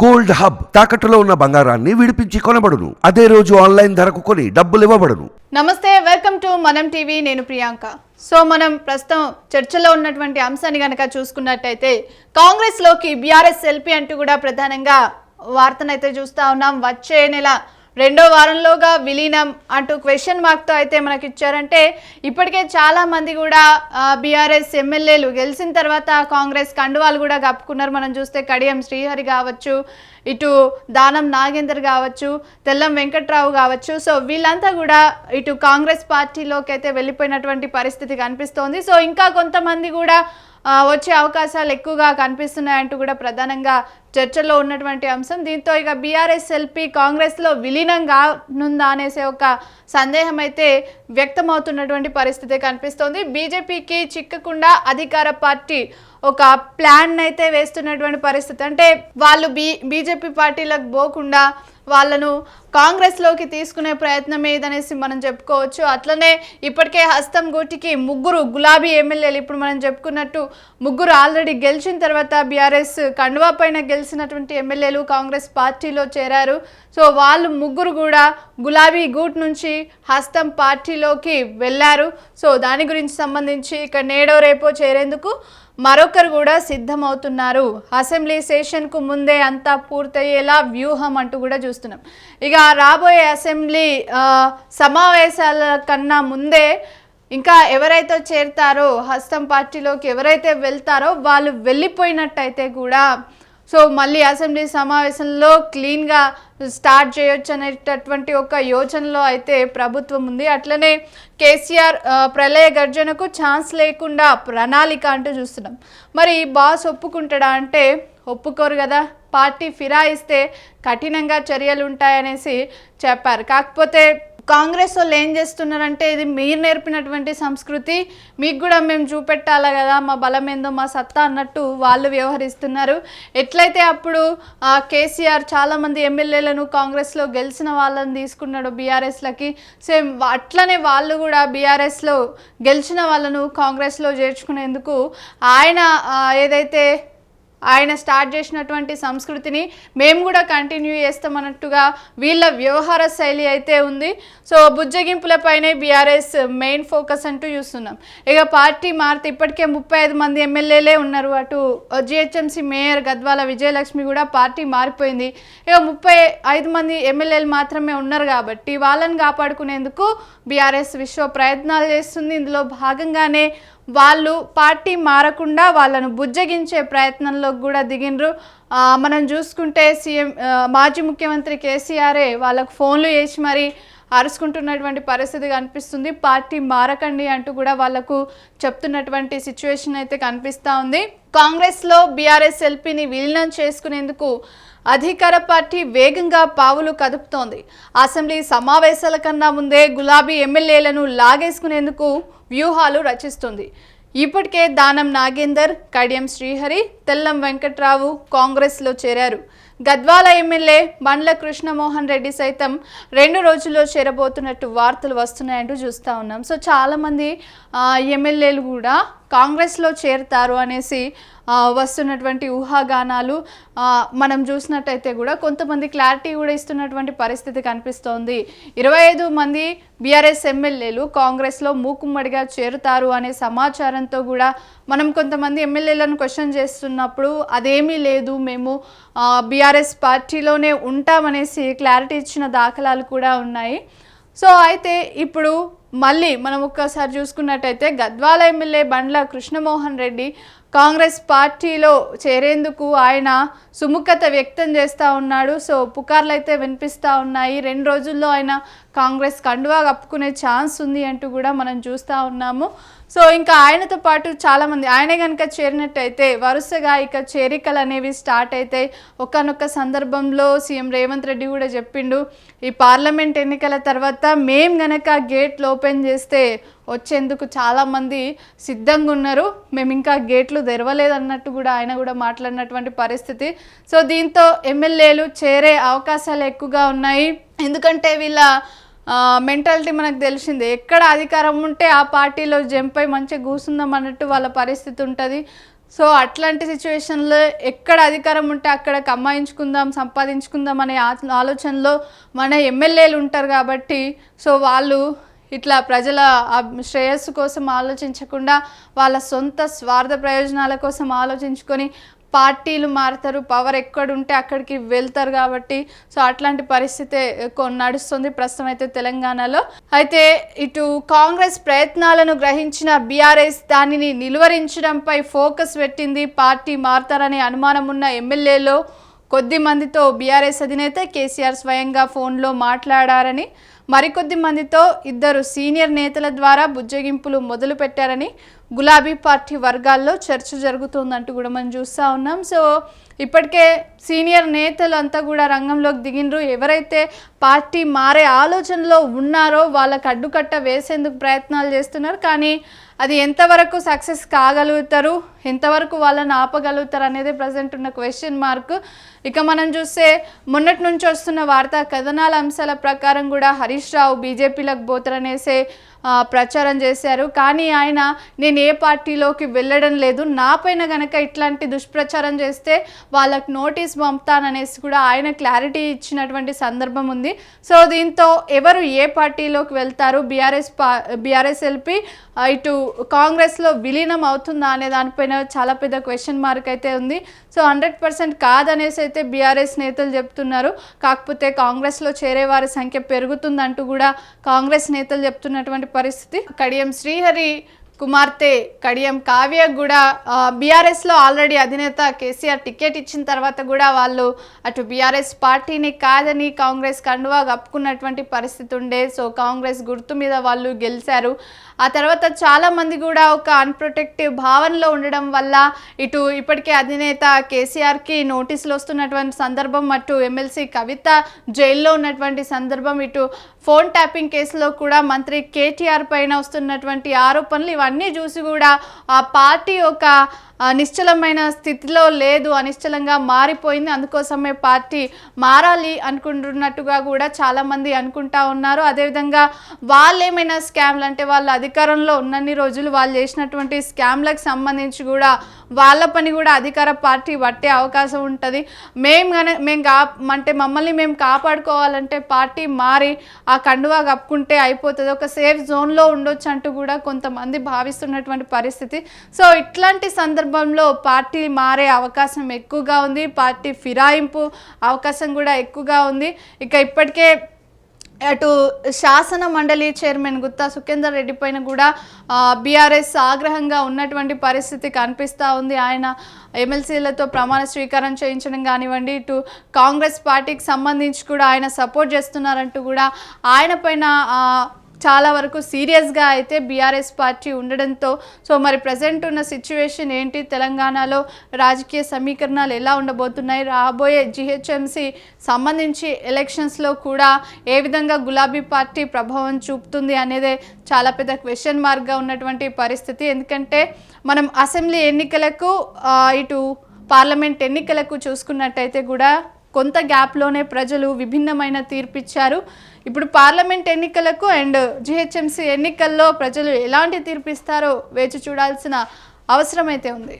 Gold hub తాకట్టులో ఉన్న బంగారాన్ని విడిపించి కొనబడును. అదే రోజు ఆన్లైన్ ధరకు కొని డబ్బులు ఇవ్వబడును. నమస్తే వెల్కమ్ టు మనం టీవీ. నేను ప్రియాంక. సో మనం ప్రస్తుతం చర్చలో ఉన్నటువంటి అంశాన్ని కనుక చూసుకున్నట్టయితే కాంగ్రెస్లోకి బీఆర్ఎస్ ఎల్పీ అంటూ కూడా ప్రధానంగా వార్తనైతే చూస్తా ఉన్నాం. వచ్చే నెల రెండో వారంలోగా విలీనం అంటూ క్వశ్చన్ మార్క్తో అయితే మనకి ఇచ్చారంటే ఇప్పటికే చాలా మంది కూడా బీఆర్ఎస్ ఎమ్మెల్యేలు గెలిచిన తర్వాత కాంగ్రెస్ కండువాలు కూడా కప్పుకున్నారు. మనం చూస్తే కడియం శ్రీహరి కావచ్చు ఇటు దానం నాగేందర్ కావచ్చు తెల్లం వెంకట్రావు కావచ్చు. సో వీళ్ళంతా కూడా ఇటు కాంగ్రెస్ పార్టీలోకి అయితే వెళ్ళిపోయినటువంటి పరిస్థితి కనిపిస్తోంది. సో ఇంకా కొంతమంది కూడా వచ్చే అవకాశాలు ఎక్కువగా కనిపిస్తున్నాయంటూ కూడా ప్రధానంగా చర్చలో ఉన్నటువంటి అంశం. దీంతో ఇక బీఆర్ఎస్ ఎల్పీ కాంగ్రెస్లో విలీనం కానుందా అనేసి ఒక సందేహం అయితే వ్యక్తమవుతున్నటువంటి పరిస్థితి కనిపిస్తోంది. బీజేపీకి చిక్కకుండా అధికార పార్టీ ఒక ప్లాన్ అయితే వేస్తున్నటువంటి పరిస్థితి. అంటే వాళ్ళు బీ బీజేపీ పార్టీలకు పోకుండా వాళ్ళను కాంగ్రెస్లోకి తీసుకునే ప్రయత్నం ఏదనేసి మనం చెప్పుకోవచ్చు. అట్లనే ఇప్పటికే హస్తం గూటికి ముగ్గురు గులాబీ ఎమ్మెల్యేలు ఇప్పుడు మనం చెప్పుకున్నట్టు ముగ్గురు ఆల్రెడీ గెలిచిన తర్వాత బీఆర్ఎస్ కండువా పైన గెలిచినటువంటి ఎమ్మెల్యేలు కాంగ్రెస్ పార్టీలో చేరారు. సో వాళ్ళు ముగ్గురు కూడా గులాబీ గూట్ నుంచి హస్తం పార్టీలోకి వెళ్ళారు. సో దాని గురించి సంబంధించి ఇక నేడో రేపో చేరేందుకు మరొకరు కూడా సిద్ధమవుతున్నారు. అసెంబ్లీ సెషన్కు ముందే అంతా పూర్తయ్యేలా వ్యూహం అంటూ కూడా చూస్తున్నాం. ఇక రాబోయే అసెంబ్లీ సమావేశాల కన్నా ముందే ఇంకా ఎవరైతే చేరుతారో హస్తం పార్టీలోకి ఎవరైతే వెళ్తారో వాళ్ళు వెళ్ళిపోయినట్టయితే కూడా సో మళ్ళీ అసెంబ్లీ సమావేశంలో క్లీన్గా స్టార్ట్ చేయొచ్చు అనేటటువంటి ఒక యోచనలో అయితే ప్రభుత్వం ఉంది. అట్లనే కేసీఆర్ ప్రళయ గర్జనకు ఛాన్స్ లేకుండా ప్రణాళిక అంటూ చూస్తున్నాం. మరి బాస్ ఒప్పుకుంటాడా అంటే ఒప్పుకోరు కదా. పార్టీ ఫిరాయిస్తే కఠినంగా చర్యలు ఉంటాయనేసి చెప్పారు. కాకపోతే కాంగ్రెస్ వాళ్ళు ఏం చేస్తున్నారంటే ఇది మీరు నేర్పినటువంటి సంస్కృతి మీకు కూడా మేము చూపెట్టాలి కదా మా బలం ఏందో మా సత్తా అన్నట్టు వాళ్ళు వ్యవహరిస్తున్నారు. ఎట్లయితే అప్పుడు కేసీఆర్ చాలామంది ఎమ్మెల్యేలను కాంగ్రెస్లో గెలిచిన వాళ్ళని తీసుకున్నాడు బీఆర్ఎస్లకి. సేమ్ అట్లనే వాళ్ళు కూడా బీఆర్ఎస్లో గెలిచిన వాళ్ళను కాంగ్రెస్లో చేర్చుకునేందుకు ఆయన ఏదైతే ఆయన స్టార్ట్ చేసినటువంటి సంస్కృతిని మేము కూడా కంటిన్యూ చేస్తామన్నట్టుగా వీళ్ళ వ్యవహార శైలి అయితే ఉంది. సో బుజ్జగింపులపైనే బీఆర్ఎస్ మెయిన్ ఫోకస్ అంటూ చూస్తున్నాం. ఇక పార్టీ మారితే ఇప్పటికే ముప్పై ఐదు మంది ఎమ్మెల్యేలే ఉన్నారు. అటు జిహెచ్ఎంసీ మేయర్ గద్వాల విజయలక్ష్మి కూడా పార్టీ మారిపోయింది. ఇక ముప్పై ఐదు మంది ఎమ్మెల్యేలు మాత్రమే ఉన్నారు కాబట్టి వాళ్ళని కాపాడుకునేందుకు బీఆర్ఎస్ విశ్వ ప్రయత్నాలు చేస్తుంది. ఇందులో భాగంగానే వాళ్ళు పార్టీ మారకుండా వాళ్ళను బుజ్జగించే ప్రయత్నంలో కూడా దిగినరు మనం చూసుకుంటే సీఎం మాజీ ముఖ్యమంత్రి కేసీఆరే వాళ్ళకు ఫోన్లు చేసి మరి అరుచుకుంటున్నటువంటి పరిస్థితి కనిపిస్తుంది. పార్టీ మారకండి అంటూ కూడా వాళ్ళకు చెప్తున్నటువంటి సిచ్యువేషన్ అయితే కనిపిస్తూ ఉంది. కాంగ్రెస్లో బీఆర్ఎస్ ఎల్పీని విలీనం చేసుకునేందుకు అధికార పార్టీ వేగంగా పావులు కదుపుతోంది. అసెంబ్లీ సమావేశాల కన్నా ముందే గులాబీ ఎమ్మెల్యేలను లాగేసుకునేందుకు వ్యూహాలు రచిస్తుంది. ఇప్పటికే దానం నాగేందర్ కడియం శ్రీహరి తెల్లం వెంకట్రావు కాంగ్రెస్లో చేరారు. గద్వాల ఎమ్మెల్యే బండ్ల కృష్ణమోహన్ రెడ్డి సైతం రెండు రోజుల్లో చేరబోతున్నట్టు వార్తలు వస్తున్నాయంటూ చూస్తూ ఉన్నాం. సో చాలామంది ఎమ్మెల్యేలు కూడా కాంగ్రెస్లో చేరుతారు అనేసి వస్తున్నటువంటి ఊహాగానాలు మనం చూసినట్టయితే కూడా కొంతమంది క్లారిటీ కూడా ఇస్తున్నటువంటి పరిస్థితి కనిపిస్తోంది. ఇరవై ఐదు మంది బీఆర్ఎస్ ఎమ్మెల్యేలు కాంగ్రెస్లో మూకుమ్మడిగా చేరుతారు అనే సమాచారంతో కూడా మనం కొంతమంది ఎమ్మెల్యేలను క్వశ్చన్ చేస్తున్నప్పుడు అదేమీ లేదు మేము బీఆర్ఎస్ పార్టీలోనే ఉంటామనేసి క్లారిటీ ఇచ్చిన దాఖలాలు కూడా ఉన్నాయి. సో అయితే ఇప్పుడు మళ్ళీ మనం ఒక్కసారి చూసుకున్నట్టయితే గద్వాల ఎమ్మెల్యే బండ్ల కృష్ణమోహన్ రెడ్డి కాంగ్రెస్ పార్టీలో చేరేందుకు ఆయన సుముఖత వ్యక్తం చేస్తూ ఉన్నాడు. సో పుకార్లు అయితే వినిపిస్తూ ఉన్నాయి. రెండు రోజుల్లో ఆయన కాంగ్రెస్ కండువా కప్పుకునే ఛాన్స్ ఉంది అంటూ కూడా మనం చూస్తూ ఉన్నాము. సో ఇంకా ఆయనతో పాటు చాలామంది ఆయనే కనుక చేరినట్టయితే వరుసగా ఇక చేరికలు అనేవి స్టార్ట్ అవుతాయి ఒకనొక సందర్భంలో సీఎం రేవంత్ రెడ్డి కూడా చెప్పిండు ఈ పార్లమెంట్ ఎన్నికల తర్వాత మేం గనక గేట్లో ఓపెన్ చేస్తే వచ్చేందుకు చాలామంది సిద్ధంగా ఉన్నారు. మేము ఇంకా గేట్లు తెరవలేదన్నట్టు కూడా ఆయన కూడా మాట్లాడినటువంటి పరిస్థితి. సో దీంతో ఎమ్మెల్యేలు చేరే అవకాశాలు ఎక్కువగా ఉన్నాయి. ఎందుకంటే వీళ్ళ మెంటాలిటీ మనకు తెలిసిందే. ఎక్కడ అధికారం ఉంటే ఆ పార్టీలో జంప్ అయి మంచిగా కూర్చుందాం అన్నట్టు వాళ్ళ పరిస్థితి ఉంటుంది. సో అట్లాంటి సిచ్యువేషన్లో ఎక్కడ అధికారం ఉంటే అక్కడ కమ్మాయించుకుందాం సంపాదించుకుందాం అనే ఆలోచనలో మన ఎమ్మెల్యేలు ఉంటారు కాబట్టి సో వాళ్ళు ఇట్లా ప్రజల శ్రేయస్సు కోసం ఆలోచించకుండా వాళ్ళ సొంత స్వార్థ ప్రయోజనాల కోసం ఆలోచించుకొని పార్టీలు మారుతారు పవర్ ఎక్కడుంటే అక్కడికి వెళ్తారు కాబట్టి. సో అట్లాంటి పరిస్థితి నడుస్తుంది ప్రస్తుతం అయితే తెలంగాణలో. అయితే ఇటు కాంగ్రెస్ ప్రయత్నాలను గ్రహించిన బీఆర్ఎస్ దానిని నిలువరించడంపై ఫోకస్ పెట్టింది పార్టీ మారుతారనే అనుమానం ఉన్న ఎమ్మెల్యేలో కొద్ది మందితో బీఆర్ఎస్ అధినేత కేసీఆర్ స్వయంగా ఫోన్లో మాట్లాడారని మరికొద్ది మందితో ఇద్దరు సీనియర్ నేతల ద్వారా బుజ్జగింపులు మొదలు పెట్టారని గులాబీ పార్టీ వర్గాల్లో చర్చ జరుగుతోందంటూ కూడా మనం చూస్తూ ఉన్నాం. సో ఇప్పటికే సీనియర్ నేతలు అంతా కూడా రంగంలోకి దిగిండ్రు. ఎవరైతే పార్టీ మారే ఆలోచనలో ఉన్నారో వాళ్ళకి అడ్డుకట్ట వేసేందుకు ప్రయత్నాలు చేస్తున్నారు. కానీ అది ఎంతవరకు సక్సెస్ కాగలుగుతారు? ఎంతవరకు వాళ్ళని ఆపగలుగుతారు అనేది ప్రజెంట్ ఉన్న క్వశ్చన్ మార్క్ ఇక మనం చూస్తే మొన్నటి నుంచి వస్తున్న వార్తా కథనాల అంశాల ప్రకారం కూడా హరీష్ రావు బీజేపీలకు పోతారనేసే ప్రచారం చేశారు. కానీ ఆయన నేను ఏ పార్టీలోకి వెళ్ళడం లేదు. నాపైన కనుక ఇట్లాంటి దుష్ప్రచారం చేస్తే వాళ్ళకు నోటీస్ పంపుతాననేసి కూడా ఆయన క్లారిటీ ఇచ్చినటువంటి సందర్భం ఉంది. సో దీంతో ఎవరు ఏ పార్టీలోకి వెళ్తారు? బీఆర్ఎస్ పా బీఆర్ఎస్ ఎల్పి ఇటు కాంగ్రెస్లో విలీనం అవుతుందా అనే దానిపైన చాలా పెద్ద క్వశ్చన్ మార్క్ అయితే ఉంది. సో హండ్రెడ్ పర్సెంట్ కాదనేసి అయితే బీఆర్ఎస్ నేతలు చెప్తున్నారు. కాకపోతే కాంగ్రెస్లో చేరే వారి సంఖ్య పెరుగుతుందంటూ కూడా కాంగ్రెస్ నేతలు చెప్తున్నటువంటి పరిస్థితి. కడియం శ్రీహరి కుమార్తె కడియం కావ్య కూడా బీఆర్ఎస్లో ఆల్రెడీ అధినేత కేసీఆర్ టికెట్ ఇచ్చిన తర్వాత కూడా వాళ్ళు అటు బీఆర్ఎస్ పార్టీని కాదని కాంగ్రెస్ కండువా కప్పుకున్నటువంటి పరిస్థితి ఉండే. సో కాంగ్రెస్ గుర్తు మీద వాళ్ళు గెలిచారు. ఆ తర్వాత చాలామంది కూడా ఒక అన్ప్రొటెక్టివ్ భావనలో ఉండడం వల్ల ఇటు ఇప్పటికే అధినేత కేసీఆర్కి నోటీసులు వస్తున్నటువంటి సందర్భం అటు ఎమ్మెల్సీ కవిత జైల్లో ఉన్నటువంటి సందర్భం ఇటు ఫోన్ ట్యాపింగ్ కేసులో కూడా మంత్రి కేటీఆర్ పైన వస్తున్నటువంటి ఆరోపణలు ఇవన్నీ చూసి కూడా ఆ పార్టీ యొక్క నిశ్చలమైన స్థితిలో లేదు అనిశ్చలంగా మారిపోయింది. అందుకోసమే పార్టీ మారాలి అనుకుంటున్నట్టుగా కూడా చాలామంది అనుకుంటా ఉన్నారు. అదేవిధంగా వాళ్ళు ఏమైనా స్కామ్లు అంటే వాళ్ళు అధికారంలో ఉన్నన్ని రోజులు వాళ్ళు చేసినటువంటి స్కామ్లకు సంబంధించి కూడా వాళ్ళ పని కూడా అధికార పార్టీ పట్టే అవకాశం ఉంటుంది. మేము కానీ మేము కా అంటే మమ్మల్ని మేము కాపాడుకోవాలంటే పార్టీ మారి ఆ కండువా కప్పుకుంటే అయిపోతుంది. ఒక సేఫ్ జోన్లో ఉండొచ్చు అంటూ కూడా కొంతమంది భావిస్తున్నటువంటి పరిస్థితి. సో ఇట్లాంటి సందర్భంలో పార్టీ మారే అవకాశం ఎక్కువగా ఉంది. పార్టీ ఫిరాయింపు అవకాశం కూడా ఎక్కువగా ఉంది. ఇక ఇప్పటికే అటు శాసన మండలి చైర్మన్ గుత్తా సుఖేందర్ రెడ్డి పైన కూడా బీఆర్ఎస్ ఆగ్రహంగా ఉన్నటువంటి పరిస్థితి కనిపిస్తూ ఉంది. ఆయన ఎమ్మెల్సీలతో ప్రమాణ స్వీకారం చేయించడం కానివ్వండి ఇటు కాంగ్రెస్ పార్టీకి సంబంధించి కూడా ఆయన సపోర్ట్ చేస్తున్నారంటూ కూడా ఆయన పైన చాలా వరకు సీరియస్గా అయితే బీఆర్ఎస్ పార్టీ ఉండడంతో సో మరి ప్రజెంట్ ఉన్న సిచ్యువేషన్ ఏంటి? తెలంగాణలో రాజకీయ సమీకరణాలు ఎలా ఉండబోతున్నాయి? రాబోయే జిహెచ్ఎంసి సంబంధించి ఎలక్షన్స్లో కూడా ఏ విధంగా గులాబీ పార్టీ ప్రభావం చూపుతుంది అనేదే చాలా పెద్ద క్వశ్చన్ మార్క్గా ఉన్నటువంటి పరిస్థితి. ఎందుకంటే మనం అసెంబ్లీ ఎన్నికలకు ఇటు పార్లమెంట్ ఎన్నికలకు చూసుకున్నట్టయితే కూడా కొంత గ్యాప్లోనే ప్రజలు విభిన్నమైన తీర్పిచ్చారు. ఇప్పుడు పార్లమెంట్ ఎన్నికలకు అండ్ జిహెచ్ఎంసీ ఎన్నికల్లో ప్రజలు ఎలాంటి తీర్పిస్తారో వేచి చూడాల్సిన అవసరం అయితే ఉంది.